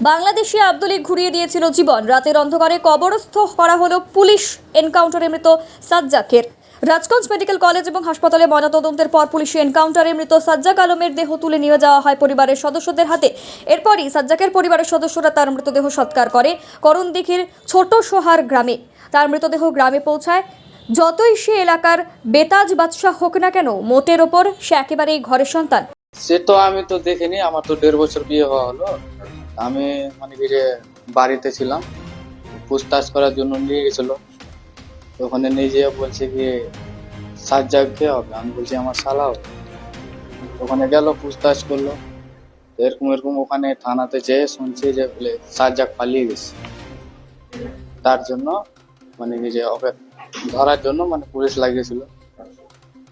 বাংলাদেশি আব্দুলিক ঘুরিয়ে দিয়েছিল জীবন। রাতের অন্ধকারে কবরস্থ করা হলো পুলিশ এনকাউন্টারে মৃত সাজ্জাকের। রাজগঞ্জ মেডিকেল কলেজ এবং হাসপাতালে ময়নাতদন্তের পর পুলিশি এনকাউন্টারে মৃত সাজ্জাক আলমের দেহ তুলে নিয়ে যাওয়া হয় পরিবারের সদস্যদের হাতে। এরপরই সাজ্জাকের পরিবারের সদস্যরা তার মৃতদেহ সৎকার করে করণদিঘির ছোট সোহার গ্রামে। তার মৃতদেহ গ্রামে পৌঁছায়। যতই সে এলাকার বেতাজ বাদশাহ হোক না কেন মোটের ওপর সে একেবারেই ঘরের সন্তান। সে তো আমি তো দেখিনি, আমার তো দেড় বছর বিয়ে হওয়া হলো। আমি মানে যে বাড়িতে ছিলাম, পুছতাছ করার জন্য নিয়ে গেছিল। ওখানে নিয়ে বলছে কি সাজ্জাক কে হবে? আমি বলছি, আমার শালা হবে। ওখানে গেল, পুছতাছ করল। এরকম এরকম ওখানে থানাতে যেয়ে শুনছি যে বলে সাজ্জাক পালিয়ে গেছে। তার জন্য মানে যে ওকে ধরার জন্য মানে পুলিশ লাগিয়েছিল।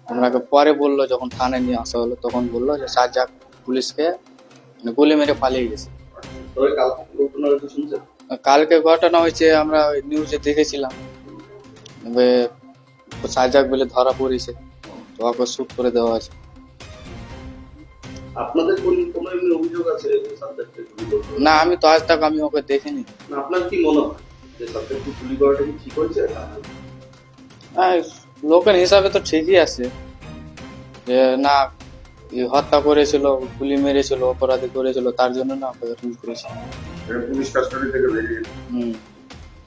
আমাকে পরে বলল, যখন থানায় নিয়ে আসা হলো, তখন বলল যে সাজ্জাক পুলিশকে মানে গুলি মেরে পালিয়ে গেছে। তবে কাল ঘটনাটা তো শুনছেন? কালকে ঘটনা হয়েছে আমরা ওই নিউজে দেখেছিলাম। সাজ্জাক বলে ধরা পড়েছে তো ওকে শুট করে দেওয়া আছে আপনাদের কোন কোনো এমনি অভিযোগ আছে সাবজেক্টে না আমি তো আজ তাক আমি ওকে দেখিনি। না আপনার কি মনে হয় যে সাবজেক্টে গুলি করাটা কি ঠিক হয়েছে? হ্যাঁ লোকের হিসাবে তো ঠিকই আছে। যে না হত্যা করেছিল গুলি মেরেছিল অপরাধী করেছিল তার জন্য না করেছে। পুলিশ কাস্টডি থেকে বেরিয়ে হুম।